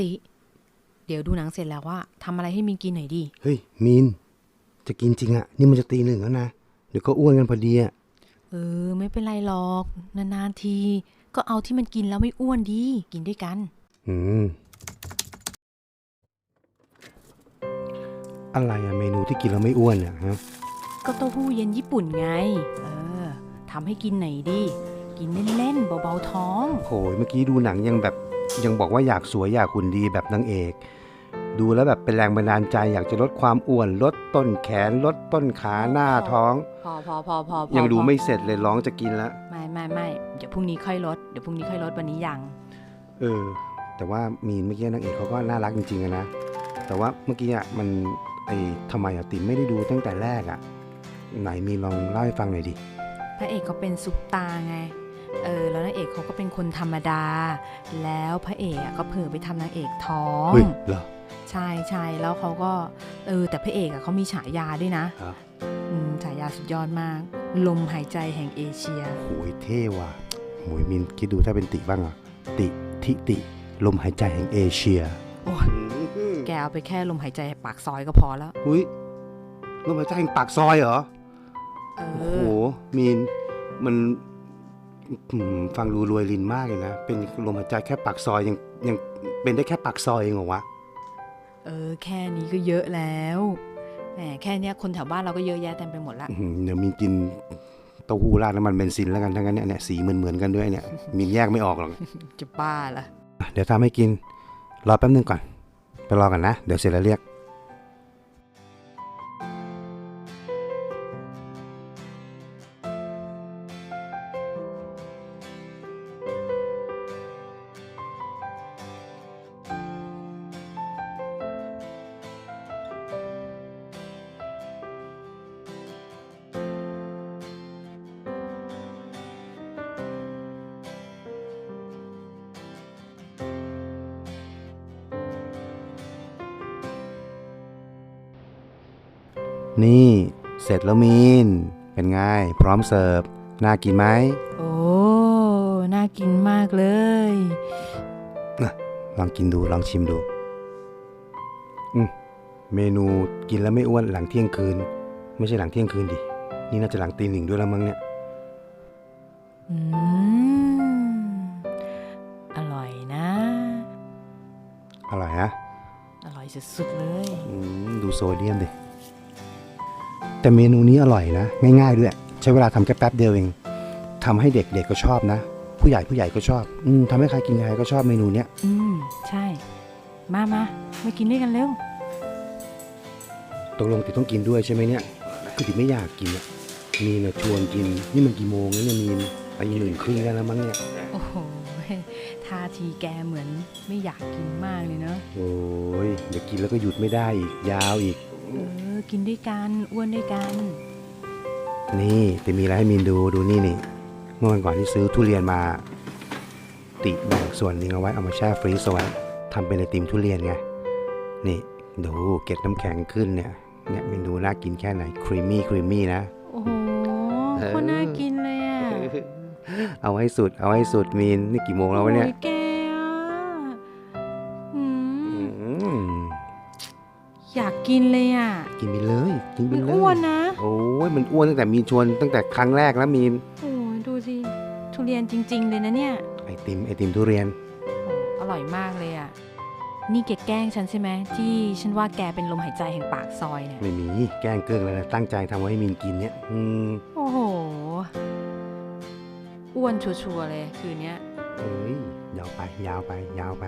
ติ เดี๋ยวดูหนังเสร็จแล้วว่าทำอะไรให้มีนกินหน่อยดิเฮ้ย มีน จะกินจริงอะนี่มันจะตีหนึ่งแล้วนะ เดี๋ยวก็อ้วนกันพอดีอะเออ ไม่เป็นไรหรอก นานๆที ก็เอาที่มันกินแล้วไม่อ้วนดี กินด้วยกัน อืม อะไรอะเมนูที่กินแล้วไม่อ้วนอะฮะ ก็เต้าหู้เย็นญี่ปุ่นไง เออทำให้กินหน่อยดิกินเล่นๆเบาๆท้อง โอ้ยเมื่อกี้ดูหนังยังแบบ ยังบอกว่าอยากสวยอยากหุ่นดีแบบนางเอก ดูแล้วแบบเป็นแรงบันดาลใจอยากจะลดความอ้วนลดต้นแขน ลดต้นขาหน้าท้อง พอพอพอพอพอยังดูพอไม่เสร็จเลยร้องจะกินแล้วไม่ไม่ไม่เดี๋ยวพรุ่งนี้ค่อยลดเดี๋ยวพรุ่งนี้ค่อยลดวันนี้ยัง เออ แต่ว่ามีนเมื่อกี้นางเอกเขาก็น่ารักจริงๆอะนะ แต่ว่าเมื่อกี้อะมันไอ้ทำไมอะติ๋มไม่ได้ดูตั้งแต่แรกอะไหนมีลองเล่าให้ฟังหน่อยดิพระเอกเขาเป็นซุปตาไง เออแล้วนางเอกเขาก็เป็นคนธรรมดา แล้วพระเอกอะก็เผลอไปทำนางเอกท้องเฮ้ยเหรอใช่ใช่แล้วเขาก็เออแต่พระเอกอะเขามีฉายาด้วยนะครับอืมฉายาสุดยอดมาก ลมหายใจแห่งเอเชียโหยเท่ว่ะโหยมินคิดดูถ้าเป็นติบ้างอะติทิติ ลมหายใจแห่งเอเชียโอ้ยแกเอาไปแค่ลมหายใจปากซอยก็พอแล้วอุ้ยลมหายใจแห่งปากซอยเหรอเอโอ้โหอมีนมันอืม ฟังดูรวยลินมากเลยนะ เป็นลมหายใจแค่ปากซอยยังยังเป็นได้แค่ปากซอยเองเหรอวะ เออ แค่นี้ก็เยอะแล้ว แหม แค่เนี้ยคนแถวบ้านเราก็เยอะแยะเต็มไปหมดละอื้อหือเดี๋ยวมีนกินเต้าหู้ราดน้ำมันเบนซินแล้วกันทั้งนั้นเนี่ยเนี่ยสีเหมือนเหมือนๆกันด้วยเนี่ย มีนแยกไม่ออกหรอก จะบ้าละอะเดี๋ยวทำให้กิน รอแป๊บนึงก่อน ไปรอกันนะ เดี๋ยวเสร็จแล้วเรียก นี่ เสร็จแล้วมีน เป็นไง พร้อมเสิร์ฟ น่ากินไหม โอ้ น่ากินมากเลย ลองกินดู ลองชิมดู อืมเมนูกินแล้วไม่อ้วนหลังเที่ยงคืน ไม่ใช่หลังเที่ยงคืนดิ นี่น่าจะหลังตีหนึ่งด้วยแล้วมั้งเนี่ย อืม อร่อยนะ อร่อยฮะ อร่อยสุดๆเลย อืม ดูโซเดียมดิ แต่เมนูนี้อร่อยนะ ง่ายๆด้วย ใช้เวลาทำแค่แป๊บเดียวเองทำให้เด็กๆก็ชอบนะ ผู้ใหญ่ผู้ใหญ่ก็ชอบอืมทำให้ใครกินใครก็ชอบเมนูเนี้ยอืม ใช่ มามามากินด้วยกันเร็ว ตกลงติดต้องกินด้วยใช่ไหมเนี่ยคือติดไม่อยากกินอะมีนะชวนกิน นี่มันกี่โมงแล้วเนี่ยมีนไปหนึ่งครึ่งได้แล้วมั้งเนี่ยโอ้โหท่าทีแกเหมือนไม่อยากกินมากเลยเนอะโอ้ยเดี๋ยวกินแล้วก็หยุดไม่ได้อีกยาวอีก เออ กินด้วยกัน อ้วนด้วยกัน นี่แต่มีอะไรให้มีนดูดูนี่นี่ เมื่อวันก่อนที่ซื้อทุเรียนมา ติแบ่งส่วนหนึงเอาไว้เอามาแช่ฟรีซเอาไว้ทำเป็นไอติมทุเรียนไง นี่ดูเกล็ดน้ำแข็งขึ้นเนี่ย เนี่ยเมนูน่ากินแค่ไหนครีมมี่ครีมมี่นะ โอ้โหเออโคนน่ากินเลยอะ เอาให้สุด เอาให้สุดมีนนี่กี่โมงแล้ววะเนี่ยโอ้แก อยากกินเลยอะกินไปเลยกินไปมันเลยอ้วนนะ โอ้ยมันอ้วนตั้งแต่มีนชวนตั้งแต่ครั้งแรกแล้วมีนโอ้ยดูสิทุเรียนจริง ๆ เลยนะเนี่ยไอติมไอติมทุเรียนโอ้อร่อยมากเลยอะ นี่แกแกล้งฉันใช่ไหมที่ฉันว่าแกเป็นลมหายใจแห่งปากซอยเนี่ย ไม่มีแกล้งเกิงเลยนะตั้งใจทำไว้ให้มีนกินเนี่ยอืมโอ้โห อ้วนชัวร์ๆเลยคืนเนี้ย เอ้ยยาวไปยาวไปยาวไป